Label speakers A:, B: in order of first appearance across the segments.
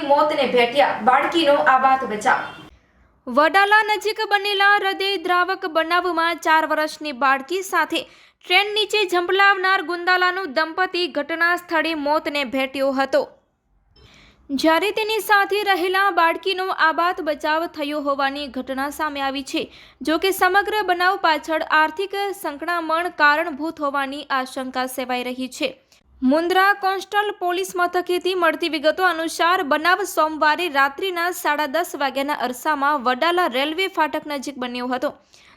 A: મોતને ભેટ્યા. બાળકીનો આબાદ બચાવ. વડાલા નજીક બનેલા હૃદય દ્રાવક બનાવમાં ચાર વર્ષની બાળકી સાથે ટ્રેન નીચે ઝંપલાવનાર ગુંદાલાનું દંપતી ઘટના સ્થળે મોતને ભેટ્યો હતો. જ્યારે તેની સાથે રહેલા બાળકીનો આબાદ બચાવ થયો હોવાની ઘટના સામે આવી છે, જો કે સમગ્ર બનાવ પાછળ આર્થિક સંકળામણ કારણભૂત હોવાની આશંકા સેવાઈ રહી છે. મુન્દ્રા કોન્સ્ટલ પોલીસ મથકેથી મળતી વિગતો અનુસાર, બનાવ સોમવારે રાત્રિના સાડા દસ વાગ્યાના અરસામાં વડાલા રેલવે ફાટક નજીક બન્યો હતો.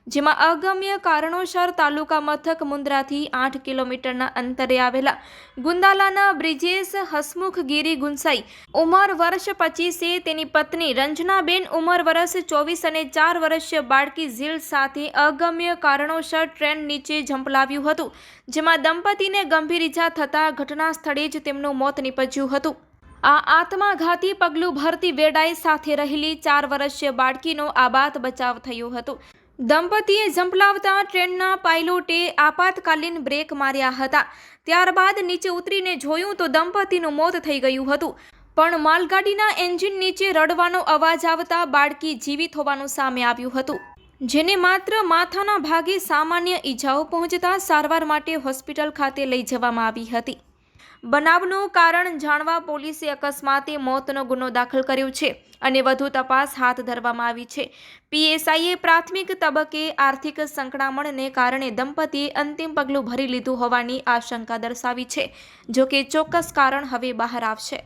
A: જેમાં અગમ્ય કારણોસર તાલુકા મથક મુન્દ્રાથી આઠ કિલોમીટરના અંતરે આવેલા ગુંદાલાના બ્રિજેશ હસમુખ ગીરી ગુંસાઈ ઉંમર વર્ષ પચીસે તેની પત્ની રંજનાબેન ઉંમર વર્ષ ચોવીસ અને ચાર વર્ષીય બાળકી ઝીલ સાથે અગમ્ય કારણોસર ટ્રેન નીચે ઝંપલાવ્યું હતું, જેમાં દંપતીને ગંભીર ઈજા થતાં ઘટના સ્થળે જ તેમનું મોત નીપજ્યું હતું. આ આત્માઘાતી પગલું ભરતી વેડાઈ સાથે રહેલી ચાર વર્ષીય બાળકીનો આબાદ બચાવ થયો હતો. દંપતીએ ઝંપલાવતા ટ્રેનના પાયલોટે આપાતકાલીન બ્રેક માર્યા હતા. ત્યારબાદ નીચે ઉતરીને જોયું તો દંપતીનું મોત થઈ ગયું હતું. પણ માલગાડીના એન્જિન નીચે રડવાનો અવાજ આવતા બાળકી જીવિત હોવાનું સામે આવ્યું હતું. જેને માત્ર માથાના ભાગે સામાન્ય ઈજાઓ પહોંચતા સારવાર માટે હોસ્પિટલ ખાતે લઈ જવામાં આવી હતી. બનાવનું કારણ જાણવા પોલીસે અકસ્માતે મોતનો ગુનો દાખલ કર્યો છે અને વધુ તપાસ હાથ ધરવામાં આવી છે. પીએસઆઈએ પ્રાથમિક તબક્કે આર્થિક સંકળામણને કારણે દંપતીએ અંતિમ પગલું ભરી લીધું હોવાની આશંકા દર્શાવી છે, જોકે ચોક્કસ કારણ હવે બહાર આવશે.